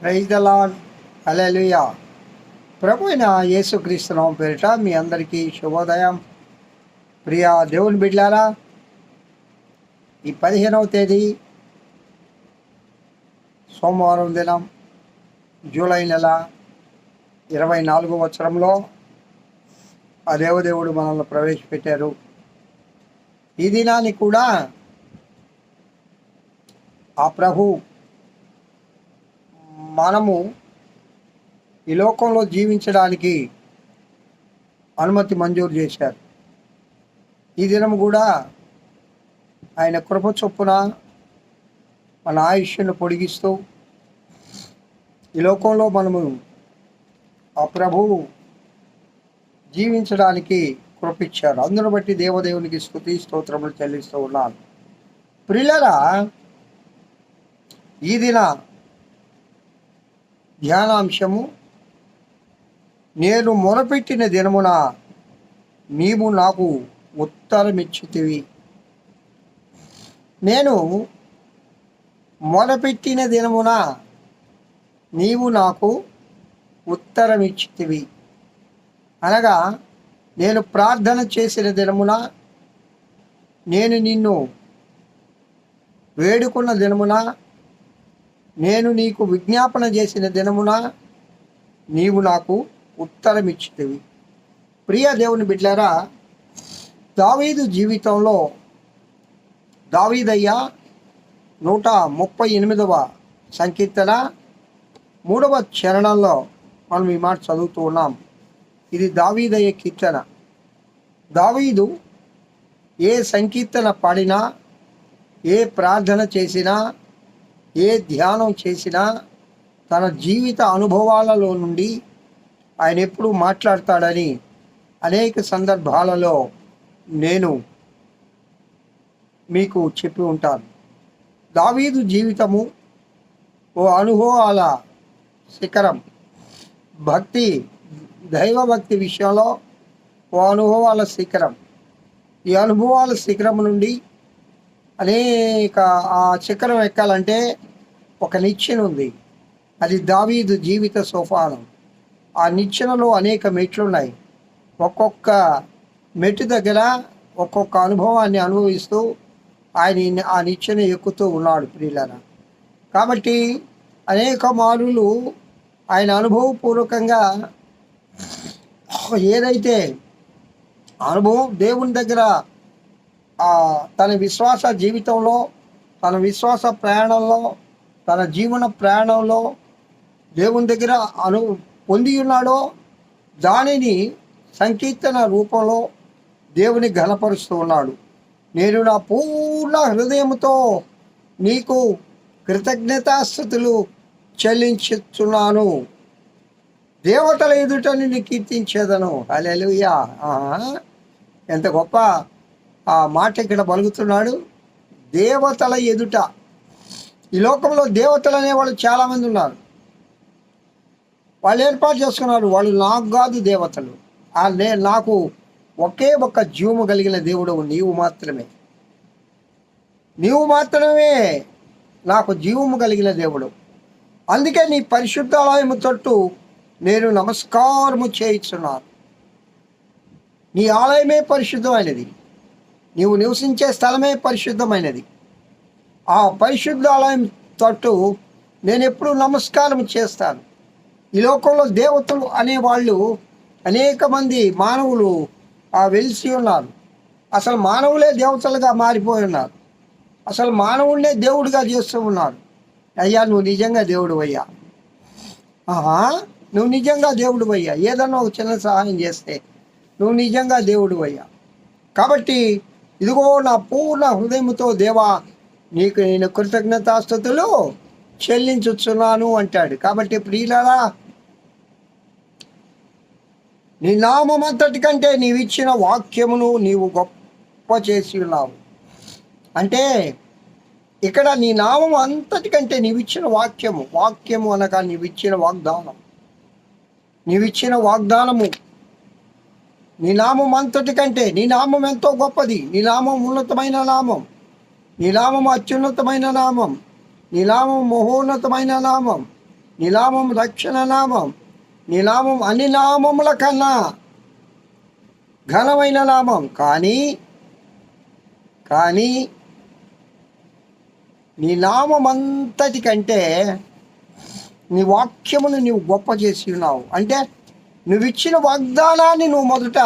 Praise the lord hallelujah ప్రభు అయిన యేసుక్రీస్తునామం పేరిట మీ అందరికీ శుభోదయం. ప్రియ దేవుని బిడ్లారా ఈ పదిహేనవ తేదీ సోమవారం దినం జూలై నెల ఇరవై నాలుగో వచ్చరంలో ఆ దేవదేవుడు మనల్ని ప్రవేశపెట్టారు. ఈ దినాన్ని కూడా ఆ ప్రభు మనము ఈ లోకంలో జీవించడానికి అనుమతి మంజూరు చేశారు. ఈ దినం కూడా ఆయన కృప చొప్పున మన ఆయుష్ను పొడిగిస్తూ ఈ లోకంలో మనము ఆ ప్రభువు జీవించడానికి కృపిచ్చారు. అందును బట్టి దేవదేవునికి స్థుతి స్తోత్రములు చెల్లిస్తూ ఉన్నాను. ప్రిల్లరా ఈ దిన ధ్యానాంశము నేను మొరపెట్టిన దినమున నీవు నాకు ఉత్తరమిచ్చితివి. నేను మొరపెట్టిన దినమున నీవు నాకు ఉత్తరమిచ్చితివి. అనగా నేను ప్రార్థన చేసిన దినమున నేను నిన్ను వేడుకున్న దినమున నేను నీకు విజ్ఞాపన చేసిన దినమున నీవు నాకు ఉత్తరం ఇచ్చితివి ప్రియ దేవుని బిడ్డారా దావీదు జీవితంలో దావీదయ్య నూట ముప్పై ఎనిమిదవ సంకీర్తన మూడవ చరణంలో మనం ఈ మాట చదువుతూ ఉన్నాం. ఇది దావీదయ్య కీర్తన. దావీదు ఏ సంకీర్తన పాడినా ఏ ప్రార్థన చేసినా ఏ ధ్యానం చేసినా తన జీవిత అనుభవాలలో నుండి ఆయన ఎప్పుడు మాట్లాడతాడని అనేక సందర్భాలలో నేను మీకు చెప్పి ఉంటాను. దావీదు జీవితము ఓ అనుభవాల శిఖరం. భక్తి దైవభక్తి విషయంలో ఓ అనుభవాల శిఖరం. ఈ అనుభవాల శిఖరం నుండి అనేక ఆ శిఖరం ఎక్కాలంటే ఒక నిచ్చెన ఉంది. అది దావీదు జీవిత సోపానం ఆ నిచ్చెనలో అనేక మెట్లు ఉన్నాయి ఒక్కొక్క మెట్టు దగ్గర ఒక్కొక్క అనుభవాన్ని అనుభవిస్తూ ఆయన ఆ నిచ్చెన ఎక్కుతూ ఉన్నాడు ప్రియులన కాబట్టి అనేక మారులు ఆయన అనుభవపూర్వకంగా ఏదైతే అనుభవం దేవుని దగ్గర తన విశ్వాస జీవితంలో తన విశ్వాస ప్రయాణంలో తన జీవన ప్రయాణంలో దేవుని దగ్గర అను పొంది ఉన్నాడో దానిని సంకీర్తన రూపంలో దేవుని ఘనపరుస్తూ ఉన్నాడు. నేను నా పూర్ణ హృదయంతో నీకు కృతజ్ఞతాస్థుతులు చెల్లించుతున్నాను దేవతల ఎదుట నిన్ను కీర్తించేదను. అలెలుయా ఎంత గొప్ప ఆ మాట ఇక్కడ పలుకుతున్నాడు. దేవతల ఎదుట ఈ లోకంలో దేవతలు అనేవాళ్ళు చాలామంది ఉన్నారు. వాళ్ళు ఏర్పాటు చేసుకున్నారు వాళ్ళు నాకు కాదు దేవతలు. ఆ నే నాకు ఒకే ఒక్క జీవము కలిగిన దేవుడు నీవు మాత్రమే. నీవు మాత్రమే నాకు జీవము కలిగిన దేవుడు. అందుకే నీ పరిశుద్ధాలయము తట్టు నేను నమస్కారము చేయిస్తున్నాను నీ ఆలయమే పరిశుద్ధమైనది. నీవు నివసించే స్థలమే పరిశుద్ధమైనది. ఆ పరిశుద్ధాలయం తట్టు నేను ఎప్పుడు నమస్కారం చేస్తాను. ఈ లోకంలో దేవతలు అనేవాళ్ళు అనేక మంది మానవులు వెలిసి ఉన్నారు. అసలు మానవులే దేవతలుగా మారిపోయి ఉన్నారు. అసలు మానవుడినే దేవుడిగా చేస్తూ ఉన్నారు. అయ్యా నువ్వు నిజంగా దేవుడు అయ్యా ఆహా నువ్వు నిజంగా దేవుడు అయ్యా ఏదన్నా ఒక చిన్న సహాయం చేస్తే నువ్వు నిజంగా దేవుడు అయ్యా కాబట్టి ఇదిగో నా పూర్ణ హృదయంతో దేవా నీకు నేను కృతజ్ఞతాస్థుతులు చెల్లించుచున్నాను అంటాడు. కాబట్టి ప్రియులరా నీ నామం అంతటి కంటే నీవిచ్చిన వాక్యమును నీవు గొప్ప చేసి ఉన్నావు అంటే ఇక్కడ నీ నామం అంతటి కంటే నీవిచ్చిన వాక్యము వాక్యము అనగా నీవిచ్చిన వాగ్దానం. నీవిచ్చిన వాగ్దానము నీ నామం అంతటి కంటే నీ నామం ఎంతో గొప్పది నీ నామం ఉన్నతమైన నామం. నీ నామం అత్యున్నతమైన నామం. నీ నామం మహోన్నతమైన నామం. నీ నామం రక్షణ నామం. నీ నామం అన్ని నామముల కన్నా ఘనమైన నామం. కానీ కానీ నీ నామం అంతటి కంటే నీ వాక్యమును నీవు గొప్ప చేసి ఉన్నావు. అంటే నువ్వు ఇచ్చిన వాగ్దానాన్ని నువ్వు మొదట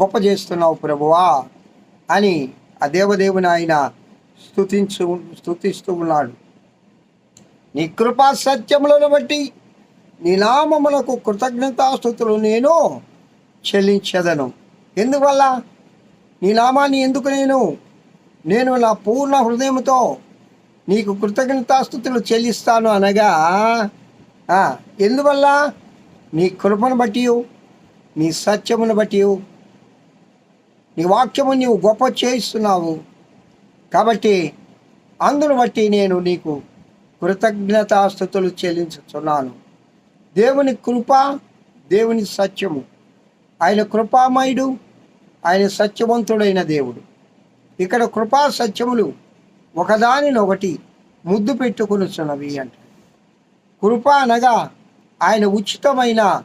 గొప్ప చేస్తున్నావు ప్రభువా అని ఆ దేవదేవుని ఆయన స్థుతించు స్థుతిస్తూ ఉన్నాడు నీ కృపా సత్యములను బట్టి నీ నామములకు కృతజ్ఞతాస్థుతులు నేను చెల్లించదను. ఎందువల్ల? నీ నామాన్ని ఎందుకు నేను? నేను నా పూర్ణ హృదయంతో నీకు కృతజ్ఞతాస్థుతులు చెల్లిస్తాను అనగా ఎందువల్ల? నీ కృపను బట్టి నీ సత్యమును బట్టి నీ వాక్యము నీవు గొప్ప చేయిస్తున్నావు. కాబట్టి అందును బట్టి నేను నీకు కృతజ్ఞతాస్థుతులు చెల్లించుతున్నాను దేవుని కృప దేవుని సత్యము. ఆయన కృపామయుడు ఆయన సత్యవంతుడైన దేవుడు. ఇక్కడ కృపా సత్యములు ఒకదానినొకటి ముద్దు పెట్టుకునిచున్నవి అంట. కృప అనగా ఆయన ఉచితమైన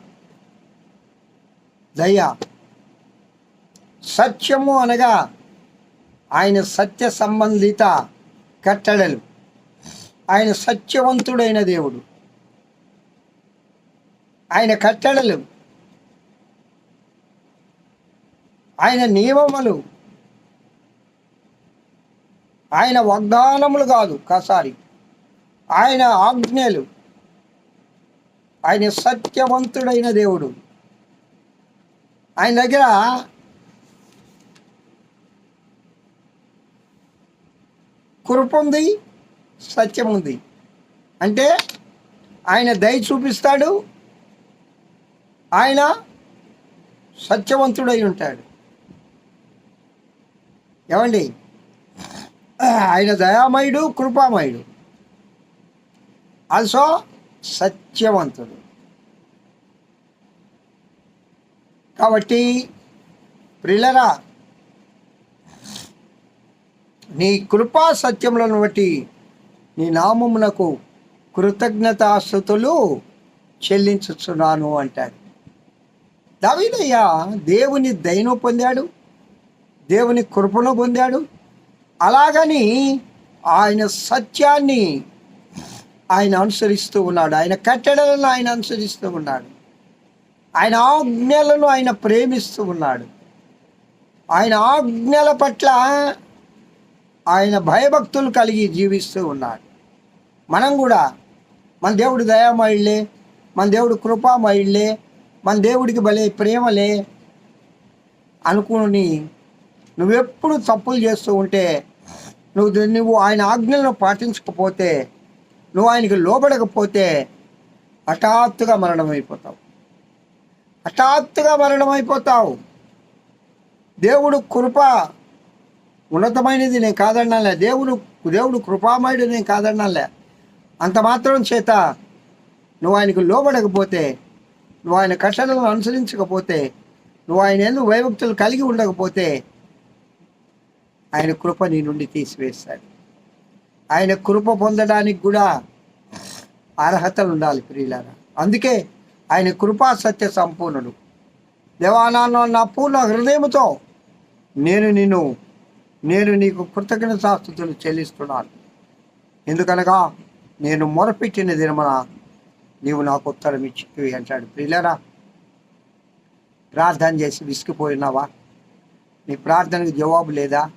దయ సత్యము అనగా ఆయన సత్య సంబంధిత కట్టడలు. ఆయన సత్యవంతుడైన దేవుడు. ఆయన కట్టడలు. ఆయన నియమములు. ఆయన వాగ్దానములు కాదు కాసారి. ఆయన ఆజ్ఞలు. ఆయన సత్యవంతుడైన దేవుడు. ఆయన దగ్గర కృప ఉంది సత్యం ఉంది అంటే ఆయన దయ చూపిస్తాడు ఆయన సత్యవంతుడై ఉంటాడు. ఏమండి? ఆయన దయామయుడు కృపామయుడు. ఆల్సో సత్యవంతుడు. కాబట్టి ప్రిలరా నీ కృపా సత్యములను బట్టి నీ నామమునకు కృతజ్ఞతాస్థుతులు చెల్లించుచున్నాను అంటాడు. దావీదయ్య దేవుని దయను పొందాడు దేవుని కృపను పొందాడు. అలాగని ఆయన సత్యాన్ని ఆయన అనుసరిస్తూ ఉన్నాడు. ఆయన కట్టడలను ఆయన అనుసరిస్తూ ఉన్నాడు. ఆయన ఆజ్ఞలను ఆయన ప్రేమిస్తూ ఉన్నాడు. ఆయన ఆజ్ఞల పట్ల ఆయన భయభక్తులు కలిగి జీవిస్తూ ఉన్నాడు. మనం కూడా మన దేవుడు దయామయుళ్ళే మన దేవుడు కృపామయుళ్ళే మన దేవుడికి భలే ప్రేమలే అనుకుని నువ్వెప్పుడు తప్పులు చేస్తూ ఉంటే నువ్వు నువ్వు ఆయన ఆజ్ఞలను పాటించకపోతే నువ్వు ఆయనకి లోబడకపోతే హఠాత్తుగా మరణమైపోతావు. హఠాత్తుగా మరణమైపోతావు. దేవుడు కృప ఉన్నతమైనది నేను కాదన్నాలే దేవుడు దేవుడు కృపామయుడు నేను కాదన్నాలే అంత మాత్రం చేత నువ్వు ఆయనకు లోబడకపోతే నువ్వు ఆయన కట్టడలను అనుసరించకపోతే నువ్వు ఆయన ఎందుకు వైభక్తులు కలిగి ఉండకపోతే ఆయన కృప నీ నుండి తీసివేస్తాడు. ఆయన కృప పొందడానికి కూడా అర్హతలు ఉండాలి ప్రియులారా. అందుకే ఆయన కృపా సత్య సంపూర్ణుడు. దేవానాన్న నా పూర్ణ హృదయముతో నేను నిన్ను నేను నీకు కృతజ్ఞతాస్తుతులు చెల్లిస్తున్నాను. ఎందుకనగా నేను మొరపెట్టిన దినమన నీవు నాకు ఉత్తరం ఇచ్చి అంటాడు. ప్రియులరా ప్రార్థన చేసి విసిగిపోయినావా? నీ ప్రార్థనకు జవాబు లేదా?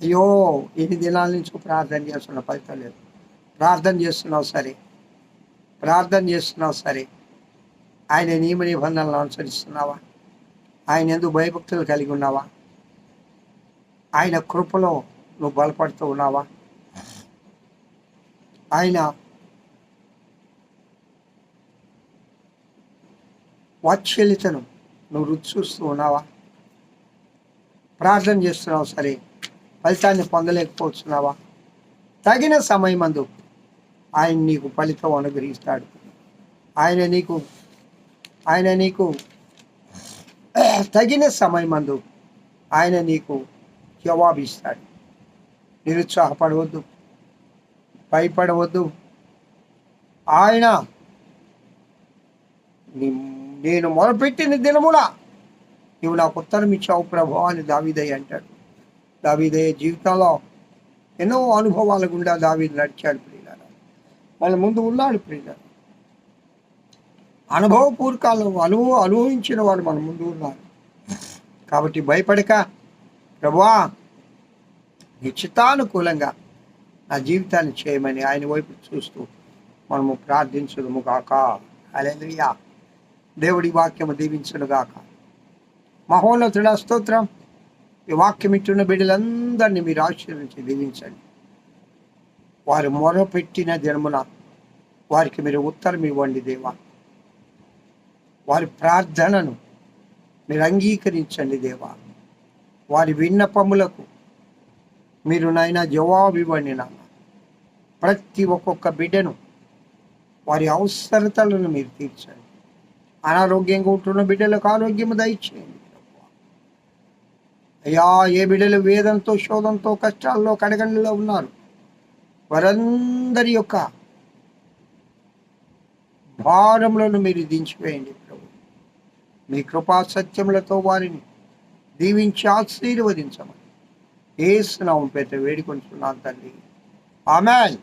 అయ్యో ఎన్ని దినాల నుంచి ప్రార్థన చేస్తున్న ఫలితం లేదు. ప్రార్థన చేస్తున్నావు సరే. ప్రార్థన చేస్తున్నావు సరే. ఆయన నియమ నిబంధనలు అనుసరిస్తున్నావా? ఆయన ఎందుకు భయభక్తులు కలిగి ఉన్నావా? ఆయన కృపలో నువ్వు బలపడుతూ ఉన్నావా? ఆయన వాత్సల్యతను నువ్వు రుచి చూస్తూ ఉన్నావా? ప్రార్థన చేస్తున్నావు సరే. ఫలితాన్ని పొందలేకపోతున్నావా? తగిన సమయమందు ఆయన నీకు ఫలితం అనుగ్రహిస్తాడు. ఆయన నీకు ఆయన నీకు తగిన సమయమందు ఆయన నీకు జవాబిస్తాడు. నిరుత్సాహపడవద్దు భయపడవద్దు. ఆయన నేను మొదలుపెట్టిన దినముల నువ్వు నాకు ఉత్తరం ఇచ్చావు ప్రభు అని దావిదయ్య అంటాడు. దావిదయ్య జీవితంలో ఎన్నో అనుభవాల గుండా దావీదు నడిచాడు ప్రియులారా. వాళ్ళ ముందు ఉన్నాడు ప్రియులారా. అనుభవపూర్వకాలను అనుభవ అనుభవించిన వాడు మన ముందు ఉన్నారు కాబట్టి భయపడక. ప్రభువా నీ చిత్తానుకూలంగా నా జీవితాన్ని చేయమని ఆయన వైపు చూస్తూ మనము ప్రార్థించుదుము గాక అలెలుయా దేవుడి వాక్యము దీవించను గాక మహోన్నతుడ స్తోత్రం. ఈ వాక్యం ఇట్టున్న బిడ్డలందరినీ మీరు ఆశీర్వించి దీవించండి. వారు మొరపెట్టిన జన్మున వారికి మీరు ఉత్తరం ఇవ్వండి దేవా. వారి ప్రార్థనను మీరు అంగీకరించండి దేవా. వారి విన్నపములకు మీరు నాయన జవాబు ఇవ్వండి నాన్న ప్రతి ఒక్కొక్క బిడ్డను వారి అవసరతలను మీరు తీర్చండి. అనారోగ్యంగా ఉంటున్న బిడ్డలకు ఆరోగ్యము దయచేయండి అయ్యా ఏ బిడ్డలు వేదంతో శోధంతో కష్టాల్లో కడగండిలో ఉన్నారు? వారందరి యొక్క భారములను మీరు దించివేయండి. మీ కృపా సత్యములతో వారిని దీవించి ఆశీర్వదించమని ఏసునామం పేట వేడుకొంటున్నాను తండ్రి. ఆమెన్.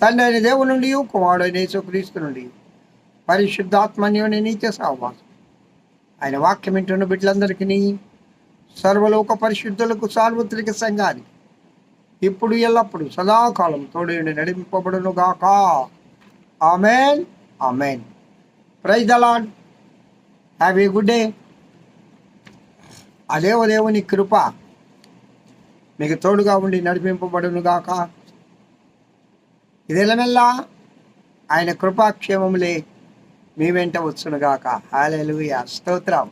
తండ్రి అయిన దేవుడి నుండి కుమారుడైన యేసుక్రీస్తు నుండి పరిశుద్ధాత్మన్యుని నీచ సహవాసం. ఆయన వాక్యం వింటున్న బిడ్డలందరికీ సర్వలోక పరిశుద్ధులకు సార్వత్రిక సంఘానికి ఇప్పుడు ఎల్లప్పుడు సదాకాలం తోడేడు నడిపింపబడును గాక amen. Amen. Praise the Lord have a good day అదేవ దేవుని కృప. మీకు తోడుగా ఉండి నడిపింపబడును గాక ఇదెలమెల్లా ఆయన కృపాక్షేమములే మీ వెంట వచ్చునుగాక. హాలెలుయ స్తోత్రం.